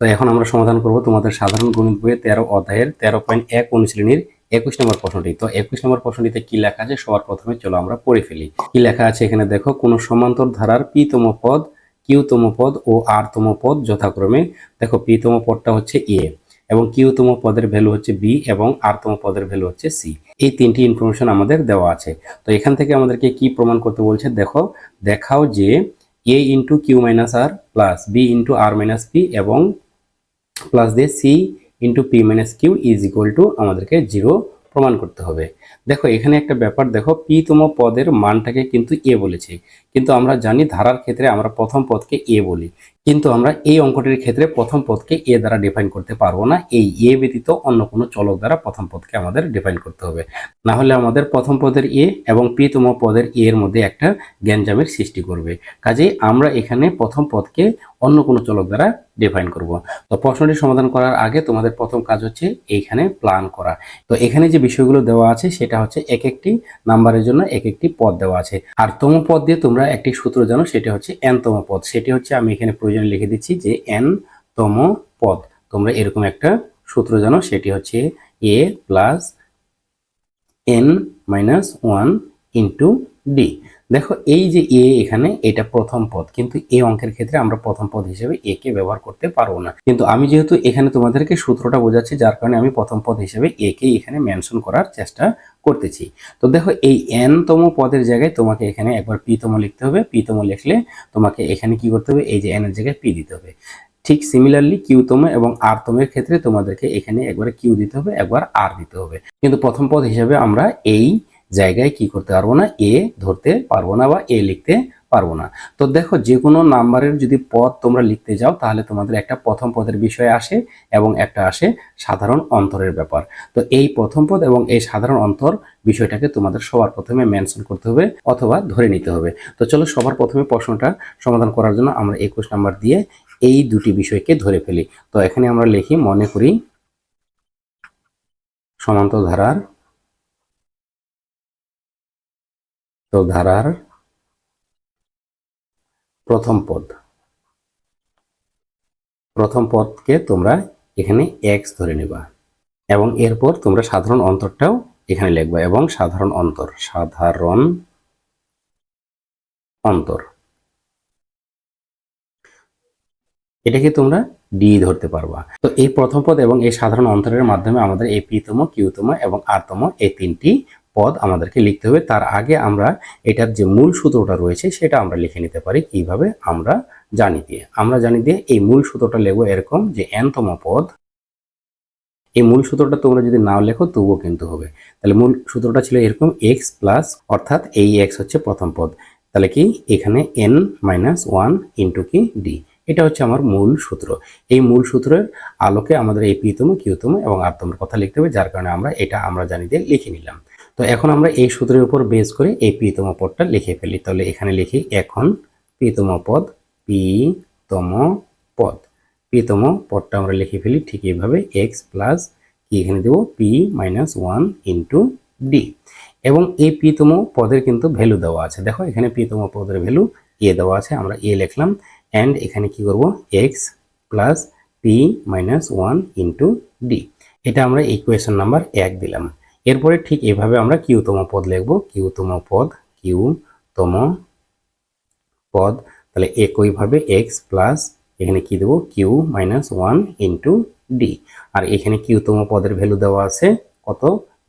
তো এখন আমরা সমাধান করব তোমাদের সাধারণ গণিত বইয়ে তেরো অধ্যায়ের তেরো পয়েন্ট এক অনুশীলনীর একুশ নম্বর প্রশ্নটি। তো একুশ নম্বর প্রশ্নটিতে কি লেখা আছে? সবার প্রথমে চলো আমরা পড়ে ফেলি। কি লেখা আছে এখানে? দেখো, কোন সমান্তর ধারার পিতম পদ, কিউতম পদ ও আরতম পদ যথাক্রমে। দেখো, পিতম পদটা হচ্ছে এ এবং কিউতম পদের ভ্যালু হচ্ছে বি এবং আরতম পদের ভ্যালু হচ্ছে সি। এই তিনটি ইনফরমেশন আমাদের দেওয়া আছে। তো এখান থেকে আমাদেরকে কি প্রমাণ করতে বলছে? দেখো, দেখাও যে A into Q minus R plus B into R minus P এবং প্লাস দিয়ে C into P minus Q is equal to আমাদেরকে জিরো প্রমাণ করতে হবে। দেখো, এখানে একটা ব্যাপার, দেখো পি তম পদের মানটাকে কিন্তু এ বলেছে। কিন্তু আমরা জানি ধারার ক্ষেত্রে আমরা প্রথম পদকে এ বলি। কিন্তু আমরা এই অঙ্কটির ক্ষেত্রে প্রথম পদকে এ দ্বারা ডিফাইন করতে পারব না। এই এ ব্যতীত অন্য কোনো চলক দ্বারা প্রথম পদকে আমাদের ডিফাইন করতে হবে। না হলে আমাদের প্রথম পদের এ এবং তম পদের এ এর মধ্যে একটা জ্ঞানজামের সৃষ্টি করবে। কাজেই আমরা এখানে প্রথম পদকে অন্য কোনো চলক দ্বারা ডিফাইন করব। তো প্রশ্নটি সমাধান করার আগে তোমাদের প্রথম কাজ হচ্ছে এইখানে প্ল্যান করা। তো এখানে যে বিষয়গুলো দেওয়া আছে সেটা হচ্ছে এক একটি নাম্বারের জন্য এক একটি পদ দেওয়া আছে। আর তম পদ দিয়ে তোমরা একটি সূত্র জানো, সেটা হচ্ছে এন তম পদ। সেটি হচ্ছে আমি এখানে প্রয়োজনে লিখে দিচ্ছি যে এন তম পদ। তোমরা এরকম একটা সূত্র জানো, সেটি হচ্ছে A plus N minus one into D দেখো, এই যে এ এখানে, এটা প্রথম পদ। কিন্তু এই অঙ্কের ক্ষেত্রে আমরা প্রথম পদ হিসেবে এ কে ব্যবহার করতে পারব না। কিন্তু আমি যেহেতু এখানে তোমাদেরকে সূত্রটা বোঝাচ্ছি, যার কারণে আমি প্রথম পদ হিসেবে এ কে এখানে মেনশন করার চেষ্টা করতেছি। তো দেখো, এই এন তম পদের জায়গায় তোমাকে এখানে একবার পি তম লিখতে হবে। পি তম লিখলে তোমাকে এখানে কি করতে হবে? এই যে এন এর জায়গায় পি দিতে হবে। ঠিক সিমিলারলি কিউতম এবং আর তমের ক্ষেত্রে তোমাদেরকে এখানে একবার কিউ দিতে হবে, একবার আর দিতে হবে। কিন্তু প্রথম পদ হিসেবে আমরা এই জায়গায় কি করতে পারব না? এ ধরতে পারব না বা এ লিখতে পারব না। তো দেখো যে কোনো নাম্বারের যদি পদ তোমরা লিখতে যাও, তাহলে তোমাদের একটা প্রথম পদের বিষয় আসে এবং একটা আসে সাধারণ অন্তরের ব্যাপার। তো এই প্রথম পদ এবং এই সাধারণ অন্তর বিষয়টাকে তোমাদের সবার প্রথমে মেনশন করতে হবে অথবা ধরে নিতে হবে। তো চলো, সবার প্রথমে প্রশ্নটা সমাধান করার জন্য আমরা একুশ নাম্বার দিয়ে এই দুটি বিষয়কে ধরে ফেলি। তো এখানে আমরা লিখি, মনে করি সমান্তর ধারার ধারার প্রথম পদ। প্রথম পদকে তোমরা এখানে এক্স ধরে নেবা এবং এরপর তোমরা সাধারণ অন্তরটাও এখানে লিখবা এবং সাধারণ অন্তর সাধারণ অন্তর। এটাকে তোমরা ডি ধরতে পারবা। তো এই প্রথম পদ এবং এই সাধারণ অন্তরের মাধ্যমে আমাদের এই পিতম কিউতম এবং আরতম এই তিনটি পদ আমাদেরকে লিখতে হবে। তার আগে আমরা এটার যে মূল সূত্রটা রয়েছে সেটা আমরা লিখে নিতে পারি কীভাবে আমরা জানি দিয়ে। আমরা জানি দিয়ে এই মূল সূত্রটা লেখবো এরকম যে এনতম পদ। এই মূল সূত্রটা তোমরা যদি নাও লেখো তবুও কিন্তু হবে। তাহলে মূল সূত্রটা ছিল এরকম এক্স প্লাস অর্থাৎ এই এক্স হচ্ছে প্রথম পদ। তাহলে কি? এখানে এন মাইনাস ওয়ান ইন্টু কি? ডি এটা হচ্ছে আমার মূল সূত্র। এই মূল সূত্রের আলোকে আমাদের এই পিতম কিউতম এবং আরতমের কথা লিখতে হবে, যার কারণে আমরা এটা আমরা জানি দিয়ে লিখে নিলাম। তো এখন আমরা এই সূত্রের উপর বেস করে এই পিতম পদটা লিখে ফেলি। তাহলে এখানে লিখি, এখন পিতম পদ পিতম পদ। পিতম পদটা আমরা লিখে ফেলি ঠিক এইভাবে এক্স প্লাস কি এখানে দেবো? P minus one into D এবং এই পিতম পদের কিন্তু ভ্যালু দেওয়া আছে। দেখো, এখানে পিতম পদের ভ্যালু এ দেওয়া আছে, আমরা এ লিখলাম। অ্যান্ড এখানে কি করব? X plus P minus one into D এটা আমরা ইকুয়েশন নাম্বার এক দিলাম। এরপরে ঠিক এভাবে আমরা কিউতম পদ লিখব। কিউতম পদ কিউতম পদ। তাহলে একইভাবে এক্স প্লাস এখানে কি দেবো? Q minus one into D আর এখানে কিউতম পদের ভ্যালু দেওয়া আছে কত?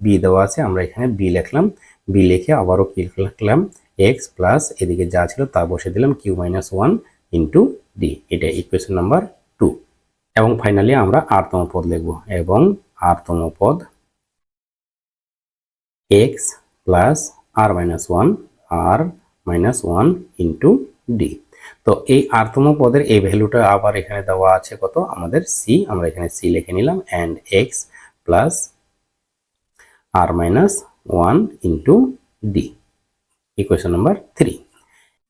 বি দেওয়া আছে, আমরা এখানে বি লিখলাম। বি লিখে আবারও কি লিখলাম? এক্স প্লাস এদিকে যা ছিল তা বসে দিলাম, Q minus one into D এটা ইকুয়েশন নাম্বার টু এবং ফাইনালি আমরা আরতম পদ লিখব এবং আরতম পদ X plus R minus one R minus one into D তো এই আরতম পদের এই ভ্যালুটা আবার এখানে দেওয়া আছে কত? আমাদের সি আমরা এখানে সি লিখে নিলাম and X plus R minus one into D equation number three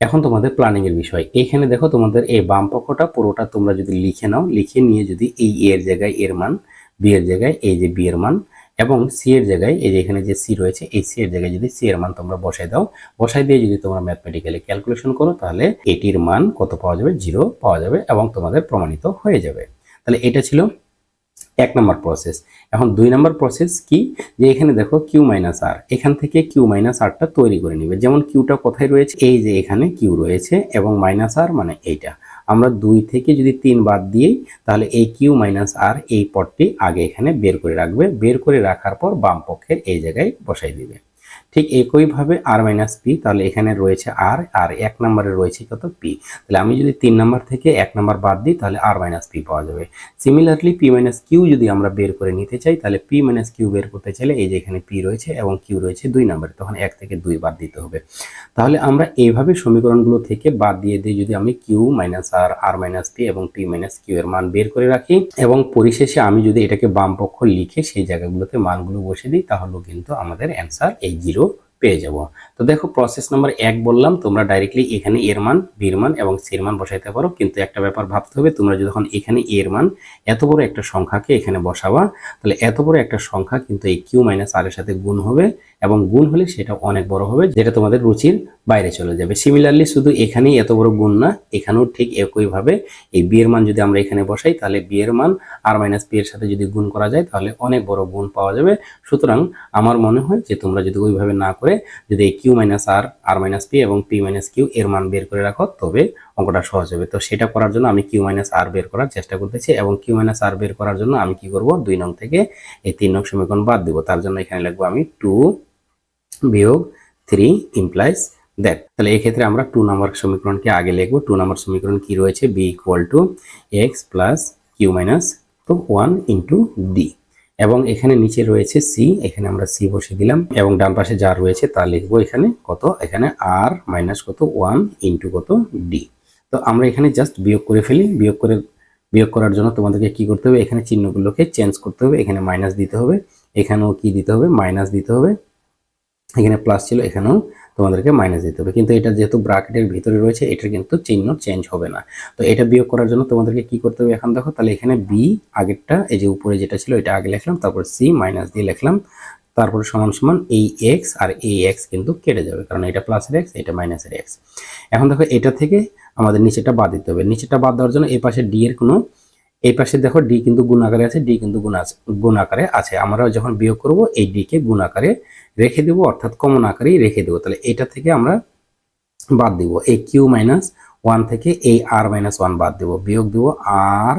এখন তোমাদের প্ল্যানিং এর বিষয়। এখানে দেখো তোমাদের এই বাম পক্ষটা, পুরোটা তোমরা যদি লিখে নাও, লিখে নিয়ে যদি এই এর জায়গায় এর মান বি এর জায়গায় এই যে বি এর মান এবং সি এর জায়গায় এই যে এখানে যে সি রয়েছে, এই সি এর জায়গায় যদি সি এর মান তোমরা বসাই দাও, বসাই দিয়ে যদি তোমরা ম্যাথমেটিক্যালি ক্যালকুলেশন করো, তাহলে এটির মান কত পাওয়া যাবে? জিরো পাওয়া যাবে এবং তোমাদের প্রমাণিত হয়ে যাবে। তাহলে এটা ছিল এক নম্বর প্রসেস এখন দুই নম্বর প্রসেস কি? যে এখানে দেখো কিউ মাইনাস আর এখান থেকে কিউ মাইনাস আরটা তৈরি করে নিবে। যেমন কিউটা কোথায় রয়েছে? এই যে এখানে কিউ রয়েছে এবং মাইনাস আর মানে এইটা। আমরা দুই থেকে যদি তিন বাদ দিই, তাহলে এই কিউ মাইনাস আর এই পদটি আগে এখানে বের করে রাখবে। বের করে রাখার পর বাম পক্ষের এই জায়গায় বসাই দিবে। ঠিক একইভাবে আর মাইনাস পি তাহলে এখানে রয়েছে আর আর এক নম্বরে রয়েছে কত পি তাহলে আমি যদি তিন নম্বর থেকে এক নম্বর বাদ দিই, তাহলে আর মাইনাস পি পাওয়া যাবে। সিমিলারলি পি মাইনাস কিউ যদি আমরা বের করে নিতে চাই, তাহলে পি মাইনাস কিউ বের করতে চাইলে এই যে এখানে পি রয়েছে এবং কিউ রয়েছে দুই নম্বরে, তখন এক থেকে দুই বাদ দিতে হবে। তাহলে আমরা এইভাবে সমীকরণগুলো থেকে বাদ দিয়ে দিই যদি আমি Q minus R R minus P এবং পি মাইনাস কিউ এর মান বের করে রাখি এবং পরিশেষে আমি যদি এটাকে বাম পক্ষ লিখে সেই জায়গাগুলোতে মানগুলো বসে দিই, তাহলেও কিন্তু আমাদের অ্যান্সার এই জিরো পেয়ে যাব। তো দেখো প্রসেস নাম্বার এক বললাম, তোমরা ডাইরেক্টলি এখানে এর মান বির মান এবং সির মান বসাইতে পারো। কিন্তু একটা ব্যাপার ভাবতে হবে, তোমরা যখন এখানে এর মান, এত বড় একটা সংখ্যাকে এখানে বসাবা, তাহলে এত বড় একটা সংখ্যা কিন্তু এই কিউ মাইনাস আর এর সাথে গুণ হবে। এবং গুণ হলে সেটা অনেক বড় হবে, যেটা তোমাদের রুচির বাইরে চলে যাবে। সিমিলারলি শুধু এখানেই এত বড় গুণ না, এখানেও ঠিক একইভাবে এই বিয়ের মান যদি আমরা এখানে বসাই, তাহলে বিয়ের মান আর মাইনাস পি এর সাথে যদি গুণ করা যায়, তাহলে অনেক বড় গুণ পাওয়া যাবে। সুতরাং আমার মনে হয় যে তোমরা যদি ওইভাবে না করে যদি এই Q minus R R minus P এবং পি মাইনাস কিউ এর মান বের করে রাখো, তবে অঙ্কটা সহজ হবে। তো সেটা করার জন্য আমি কিউ মাইনাস আর বের করার চেষ্টা করতেছি এবং কিউ মাইনাস আর বের করার জন্য আমি কি করব? দুই নং থেকে এই তিন নং সমীকরণ বাদ দিব। তার জন্য এখানে লিখব আমি টু বিয়োগ থ্রি ইমপ্লাইজ দ্যাট তাহলে এক্ষেত্রে আমরা টু নাম্বার সমীকরণকে আগে লিখব। টু নাম্বার সমীকরণ কি রয়েছে? B equal to X plus Q minus তো ওয়ান ইন্টু ডি এবং এখানে নিচে রয়েছে সি এখানে আমরা সি বসে দিলাম। এবং ডান পাশে যা রয়েছে তা লিখব এখানে কত? এখানে আর মাইনাস কত? ওয়ান ইন্টু কত? ডি তো আমরা এখানে জাস্ট বিয়োগ করে ফেলি। বিয়োগ করে, বিয়োগ করার জন্য তোমাদেরকে কি করতে হবে? এখানে চিহ্নগুলোকে চেঞ্জ করতে হবে। এখানে মাইনাস দিতে হবে। এখানেও কি দিতে হবে? মাইনাস দিতে হবে। এখানে প্লাস ছিল, এখানেও তোমাদেরকে মাইনাস দিতে হবে। কিন্তু এটা যেহেতু ব্রাকেটের ভিতরে রয়েছে, এটার কিন্তু চিহ্ন চেঞ্জ হবে না। তো এটা বিয়োগ করার জন্য তোমাদেরকে কি করতে হবে এখন? দেখো, তাহলে এখানে বি আগেরটা, এই যে উপরে যেটা ছিল, এটা আগে লিখলাম, তারপর সি মাইনাস দিয়ে লিখলাম। তারপরে সমান সমান এই এক্স আর এই এক্স কিন্তু কেটে যাবে, কারণ এটা প্লাসের এক্স এটা মাইনাসের এক্স এখন দেখো এটা থেকে আমাদের নিচেটা বাদ দিতে হবে। নিচেটা বাদ দেওয়ার জন্য এই পাশে ডি এর কোনো, এই পাশে দেখো ডি কিন্তু গুণ আকারে আছে ডি কিন্তু গুণ আছে গুণ আকারে আছে। আমরা যখন বিয়োগ করব, এই ডি কে গুণ আকারে রেখে দেবো, অর্থাৎ কমন আকারেই রেখে দেবো। তাহলে এটা থেকে আমরা বাদ দিব। এই কিউ মাইনাস ওয়ান থেকে এই আর মাইনাস ওয়ান বাদ দিব। বিয়োগ দিব আর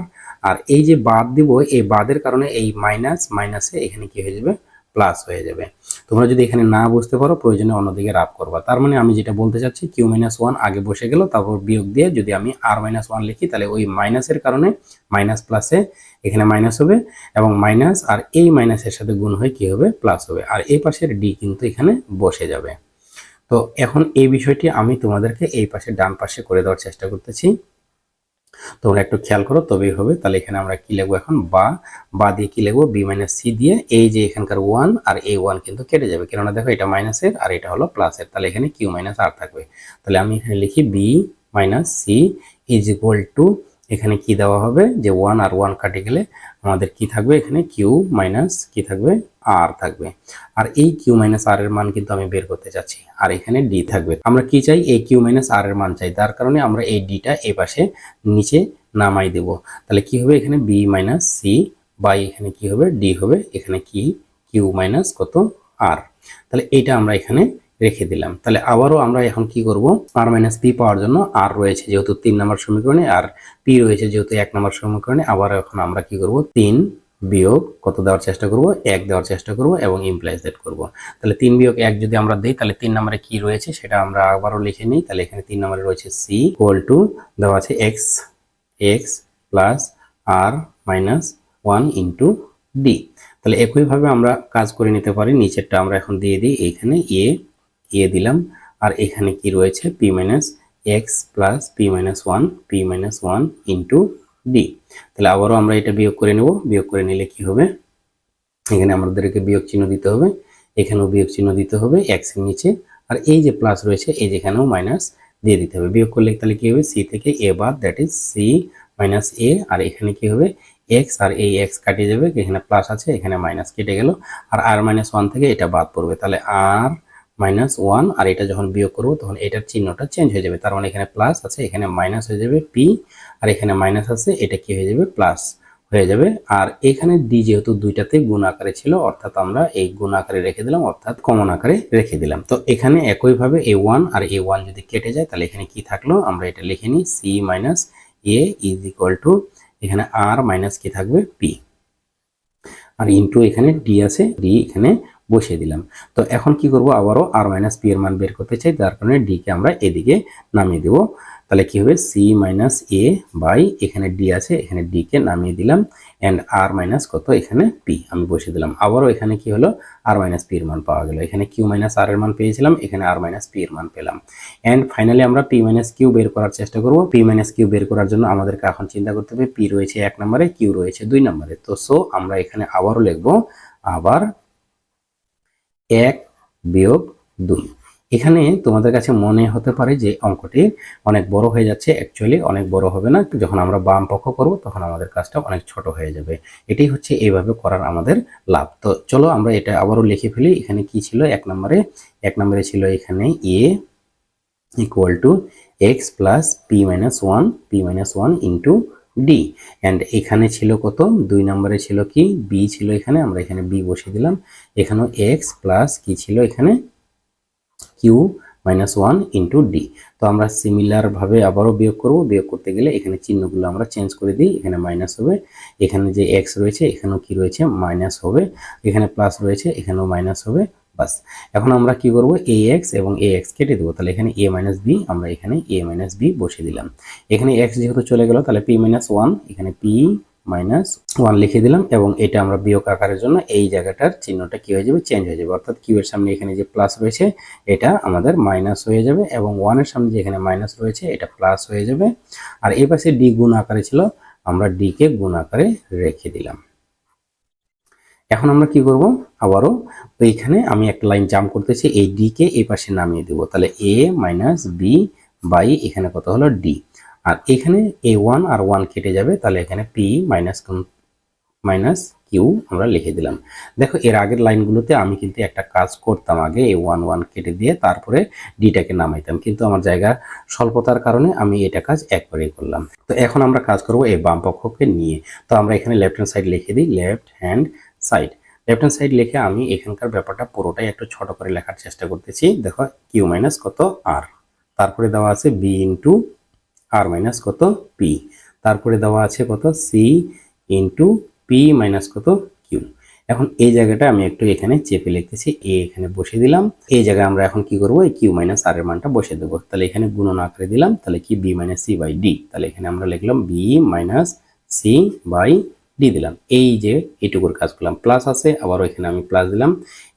আর এই যে বাদ দিব, এই বাদের কারণে এই মাইনাস মাইনাসে এখানে কি হয়ে যাবে? প্লাস হয়ে যাবে। তোমরা যদি এখানে না বুঝতে পারো, প্রয়োজনে অন্যদিকে রাফ করবা। তার মানে আমি যেটা বলতে চাচ্ছি কিউ মাইনাস ওয়ান আগে বসে গেল, তারপর বিয়োগ দিয়ে যদি আমি আর মাইনাস ওয়ান লিখি, তাহলে ওই মাইনাসের কারণে মাইনাস প্লাসে এখানে মাইনাস হবে এবং মাইনাস আর এই মাইনাসের সাথে গুণ হয়ে কি হবে? প্লাস হবে। আর এই পাশের ডি কিন্তু এখানে বসে যাবে। তো এখন এই বিষয়টি আমি তোমাদেরকে এই পাশে ডান পাশে করে দেওয়ার চেষ্টা করতেছি। তোমরা একটু খেয়াল করো, তবেই হবে। তাহলে এখানে আমরা কি লিখব এখন? বা বা দিয়ে কি লিখব? বি মাইনাস সি দিয়ে এই যে এখানকার ওয়ান আর এই ওয়ান কিন্তু কেটে যাবে। কেননা দেখো এটা মাইনাসের আর এটা হলো প্লাসের তাহলে এখানে কিউ মাইনাস আর থাকবে। তাহলে আমি এখানে লিখি B minus C is equal to এখানে কি দেওয়া হবে? যে ওয়ান আর ওয়ান কাটে গেলে আমাদের কি থাকবে? এখানে কিউ মাইনাস কি থাকবে আর থাকবে। আর এই কিউ মাইনাস আর এর মান কিন্তু আমি বের করতে চাচ্ছি। আর এখানে ডি থাকবে। আমরা কি চাই? এই কিউ মাইনাস আর এর মান চাই। তার কারণে আমরা এই ডিটা এই পাশে নিচে নামাই দেব। তাহলে কি হবে? এখানে বি মাইনাস সি বাই এখানে কি হবে? ডি হবে। এখানে কি? কিউ মাইনাস কত? আর তাহলে এইটা আমরা এখানে রেখে দিলাম। তাহলে আবারও আমরা এখন কি করব? আর মাইনাস পি পাওয়ার জন্য আর রয়েছে যেহেতু তিন নম্বর সমীকরণে, আর পি রয়েছে যেহেতু এক নম্বর সমীকরণে, আবার এখন আমরা কি করব? তিন বিয়োগ কত দেওয়ার চেষ্টা করব? এক দেওয়ার চেষ্টা করব এবং ইমপ্লাইজ দ্যাট করব। তাহলে তিন বিয়োগ এক যদি আমরা দিই, তাহলে তিন নম্বরে কি রয়েছে? সেটা আমরা আবারও লিখে নিই। তাহলে এখানে তিন নম্বরে রয়েছে সি ইকুয়াল টু দেওয়া আছে X X plus R minus one into D তাহলে একইভাবে আমরা কাজ করে নিতে পারি। নিচেরটা আমরা এখন দিয়ে দিই। এইখানে এ এ দিলাম। আর এখানে কি রয়েছে? P minus X plus P minus one P minus one into D তাহলে আবারও আমরা এটা বিয়োগ করে নেব। বিয়োগ করে নিলে কি হবে? এখানে আমাদেরকে বিয়োগ চিহ্ন দিতে হবে। এখানেও বিয়োগ চিহ্ন দিতে হবে এক্সের নিচে। আর এই যে প্লাস রয়েছে, এই যেখানেও মাইনাস দিয়ে দিতে হবে। বিয়োগ করলে তাহলে কি হবে? সি থেকে এ বাদ that is C minus A আর এখানে কি হবে? এক্স আর এই এক্স কাটিয়ে যাবে। এখানে প্লাস আছে, এখানে মাইনাস কেটে গেল। আর আর মাইনাস ওয়ান থেকে এটা বাদ পড়বে। তাহলে আর মাইনাস ওয়ান আর এটা যখন বিয়োগ করব, তখন এটার চিহ্নটা চেঞ্জ হয়ে যাবে। তার মানে এখানে প্লাস আছে, এখানে মাইনাস হয়ে যাবে পি আর এখানে মাইনাস আছে, এটা কি হয়ে যাবে? প্লাস হয়ে যাবে। আর এখানে ডি যেহেতু দুইটাতে গুণ আকারে ছিল, অর্থাৎ আমরা এই গুণ আকারে রেখে দিলাম, অর্থাৎ কমন আকারে রেখে দিলাম। তো এখানে একইভাবে এ ওয়ান আর এ ওয়ান যদি কেটে যায়, তাহলে এখানে কি থাকল? আমরা এটা লিখে নিই C minus A is equal to এখানে আর মাইনাস কি থাকবে? পি আর ইন্টু এখানে ডি আছে ডি এখানে বসিয়ে দিলাম। তো এখন কি করব? আবারও আর মাইনাস পি এর মান বের করতে চাই। যার কারণে ডি কে আমরা এদিকে নামিয়ে দেব। তাহলে কি হবে? সি মাইনাস এ বাই এখানে ডি আছে, এখানে ডি কে নামিয়ে দিলাম। অ্যান্ড আর মাইনাস কত? এখানে পি আমি বসিয়ে দিলাম। আবারও এখানে কি হলো? আর মাইনাস পি এর মান পাওয়া গেল। এখানে কিউ মাইনাস আর এর মান পেয়েছিলাম, এখানে আর মাইনাস পি এর মান পেলাম। অ্যান্ড ফাইনালি আমরা পি মাইনাস কিউ বের করার চেষ্টা করব। পি মাইনাস কিউ বের করার জন্য আমাদেরকে এখন চিন্তা করতে হবে। পি রয়েছে এক নম্বরে কিউ রয়েছে দুই নম্বরে। তো সো আমরা এখানে আবারও লিখব, আবার এক বিয়োগ দুই। এখানে তোমাদের কাছে মনে হতে পারে যে অঙ্কটি অনেক বড় হয়ে যাচ্ছে। অ্যাকচুয়ালি অনেক বড় হবে না। যখন আমরা বাম পক্ষ করব, তখন আমাদের কাজটা অনেক ছোট হয়ে যাবে। এটাই হচ্ছে এইভাবে করার আমাদের লাভ। তো চলো আমরা এটা আবারও লিখে ফেলি। এখানে কি ছিল? এক নম্বরে এক নম্বরে ছিল এখানে A equal to X plus P minus one P minus one into D and এখানে ছিল কত? দুই নম্বরে ছিল কি? বি ছিল এখানে, আমরা এখানে বি বসিয়ে দিলাম। এখানেও এক্স প্লাস কি ছিল এখানে? Q minus one into D তো আমরা সিমিলার ভাবে আবারও বিয়োগ করব। বিয়োগ করতে গেলে এখানে চিহ্নগুলো আমরা চেঞ্জ করে দিই। এখানে মাইনাস হবে। এখানে যে এক্স রয়েছে, এখানেও কি রয়েছে? মাইনাস হবে। এখানে প্লাস রয়েছে, এখানেও মাইনাস হবে। বাস। এখন আমরা কি করব? এ এক্স এবং এ এক্স কেটে দেবো। তাহলে এখানে এ মাইনাস বি আমরা এখানে এ মাইনাস বি বসিয়ে দিলাম। এখানে এক্স যেহেতু চলে গেল, তাহলে পি মাইনাস ওয়ান এখানে পি মাইনাস ওয়ান লিখে দিলাম এবং এটা আমরা বিয়োগ আকারের জন্য এই জায়গাটার চিহ্নটা কি হয়ে যাবে? চেঞ্জ হয়ে যাবে। অর্থাৎ কিউ এর সামনে এখানে যে প্লাস রয়েছে, এটা আমাদের মাইনাস হয়ে যাবে এবং ওয়ানের সামনে যে এখানে মাইনাস রয়েছে, এটা প্লাস হয়ে যাবে। আর এই পাশে ডি গুণ আকারে ছিল, আমরা ডি কে গুণ আকারে রেখে দিলাম। এখন আমরা কি করব? আবারও এইখানে আমি একটা লাইন জাম্প করতেছি, এই ডি কে এই পাশে নামিয়ে দেবো। তাহলে এ মাইনাস বি বাই এখানে কত হলো? ডি আর এখানে এ ওয়ান আর ওয়ান কেটে যাবে, তাহলে এখানে পি মাইনাস মাইনাস কিউ আমরা লিখে দিলাম। দেখো, এর আগের লাইনগুলোতে আমি কিন্তু একটা কাজ করতাম আগে এ ওয়ান ওয়ান কেটে দিয়ে তারপরে ডিটাকে নামাইতাম। কিন্তু আমার জায়গা স্বল্পতার কারণে আমি এটা কাজ একবারেই করলাম। তো এখন আমরা কাজ করব এই বাম পক্ষকে নিয়ে। তো আমরা এখানে লেফট হ্যান্ড সাইড লিখে দিই left hand side left hand side লিখে আমি এখানকার ব্যাপারটা পুরোটাই একটু ছোট করে লেখার চেষ্টা করতেছি। দেখো কিউ মাইনাস কত? আর তারপরে দেওয়া আছে বি ইন্টু আর মাইনাস কত? পি তারপরে দেওয়া আছে কত? সি ইন্টু পি মাইনাস কত? কিউ এখন এই জায়গাটা আমি একটু এখানে চেপে লিখতেছি, এ এখানে বসে দিলাম। এই জায়গায় আমরা এখন কি করব? এই কিউ মাইনাস আর এর মানটা বসে দেবো। তাহলে এখানে গুণন আকারে দিলাম, তাহলে কি B minus C by D তাহলে এখানে আমরা লিখলাম B minus C by D দিলাম। এই যে এটুকুর কাজ করলাম। প্লাস আছে আবারও এখানে আমি প্লাস দিলাম।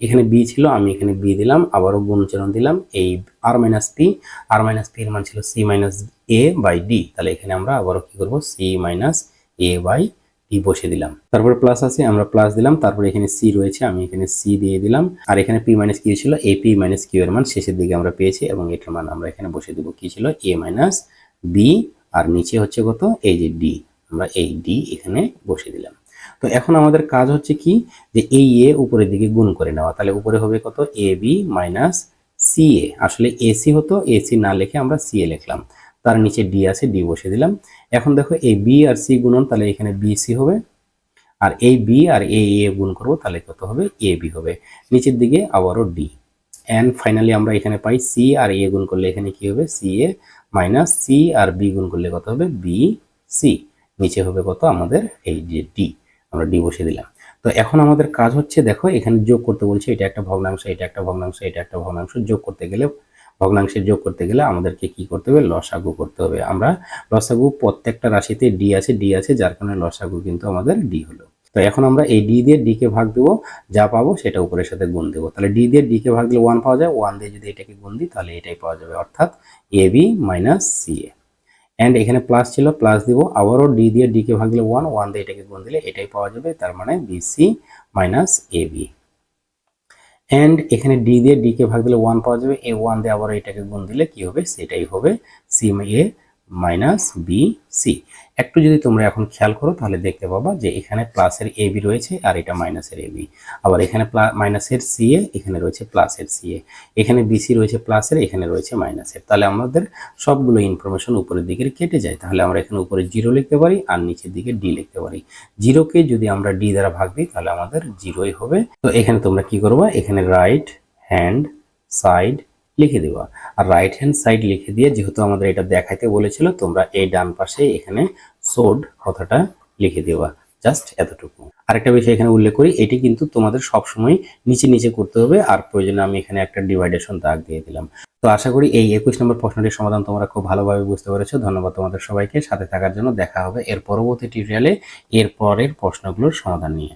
এখানে বি ছিল, আমি এখানে বি দিলাম, আবারও গুণচরণ দিলাম। এই R minus P R minus P এর মান ছিল C minus A by D তাহলে এখানে আমরা আবারও কি করব? C minus A by D বসে দিলাম। তারপরে প্লাস আছে, আমরা প্লাস দিলাম। তারপরে এখানে সি রয়েছে, আমি এখানে সি দিয়ে দিলাম। আর এখানে পি মাইনাস কিউ ছিল এ পি মাইনাস কিউ এর মান শেষের দিকে আমরা পেয়েছি এবং এটার মান আমরা এখানে বসে দেবো। কি ছিল? এ মাইনাস বি আর নিচে হচ্ছে কত? এই যে ডি আমরা এই ডি এখানে বসে দিলাম। তো এখন আমাদের কাজ হচ্ছে কি? যে এই এ উপরের দিকে গুণ করে নেওয়া। তাহলে উপরে হবে কত? A B minus C A আসলে এসি হতো এসি না লিখে আমরা সি এ লিখলাম। তার নিচে ডি আছে ডি বসে দিলাম। এখন দেখো এই বি আর সি গুণন, তাহলে এখানে বি সি হবে। আর এই বি আর এ এ গুণ করব, তাহলে কত হবে? এ বি হবে। নিচের দিকে আবারও ডি অ্যান্ড ফাইনালি আমরা এখানে পাই সি আর এ গুণ করলে এখানে কি হবে? সি এ মাইনাস সি আর বি গুণ করলে কত হবে? বি সি নিচে হবে কত? আমাদের এই যে ডি আমরা ডি বসে দিলাম। তো এখন আমাদের কাজ হচ্ছে, দেখো, এখানে যোগ করতে বলছে, এটা একটা ভগ্নাংশ, এটা একটা ভগ্নাংশ, এটা একটা ভগ্নাংশ, যোগ করতে গেলে, ভগ্নাংশের যোগ করতে গেলে আমাদেরকে কি করতে হবে? লসাগু করতে হবে। আমরা লসাগু প্রত্যেকটা রাশিতে ডি আছে ডি আছে, যার কারণে লসাগু কিন্তু আমাদের ডি হলো। তো এখন আমরা এই ডি দিয়ে ডি কে ভাগ দেবো, যা পাবো সেটা উপরের সাথে গুণ দেবো। তাহলে ডি দিয়ে ডি কে ভাগ দিলে ওয়ান পাওয়া যায় ওয়ান দিয়ে যদি এটাকে গুণ দিই, তাহলে এটাই পাওয়া যাবে, অর্থাৎ A B minus C A and এখানে প্লাস ছিল প্লাস দিব, আবারও ডি দিয়ে ডি কে ভাগলে ওয়ান ওয়ান দিয়ে এটাকে গুণ দিলে এটাই পাওয়া যাবে, তার মানে BC minus A B and এখানে ডি দিয়ে ডি কে ভাগ দিলে ওয়ান পাওয়া যাবে এ ওয়ান দিয়ে আবার এটাকে গুণ দিলে কি হবে? সেটাই হবে C A minus B C একটু যদি তোমরা এখন খেয়াল করো, তাহলে দেখতে পাবা যে এখানে প্লাসের এ বি রয়েছে আর এটা মাইনাসের এ বি। আবার এখানে মাইনাসের সি এ, এখানে রয়েছে প্লাসের সি এ। এখানে বিসি রয়েছে প্লাসের, এখানে রয়েছে মাইনাসের। তাহলে আমাদের সবগুলো ইনফরমেশন উপরের দিকে কেটে যায়। তাহলে আমরা এখানে উপরে জিরো লিখতে পারি আর নিচের দিকে ডি লিখতে পারি। জিরোকে যদি আমরা ডি দ্বারা ভাগ দিই, তাহলে আমাদের জিরোই হবে। তো এখানে তোমরা কি করবা? এখানে রাইট হ্যান্ড সাইড লিখে দেবা। আর রাইট হ্যান্ড সাইড লিখে দিয়ে যেহেতু আমাদের এটা দেখাইতে বলেছিল, তোমরা এই ডান পাশে এখানে সোড কথাটা লিখে দেবা। জাস্ট এতটুকু। আরেকটা বিষয় এখানে উল্লেখ করি, এটি কিন্তু তোমাদের সবসময় নিচে নিচে করতে হবে, আর প্রয়োজনে আমি এখানে একটা ডিভাইডেশন দাগ দিয়ে দিলাম। তো আশা করি এই একুশ নম্বর প্রশ্নটির সমাধান তোমরা খুব ভালোভাবে বুঝতে পেরেছ। ধন্যবাদ তোমাদের সবাইকে। সাথে থাকার জন্য দেখা হবে এর পরবর্তী টিউটোরিয়ালে এর পরের প্রশ্নগুলোর সমাধান নিয়ে।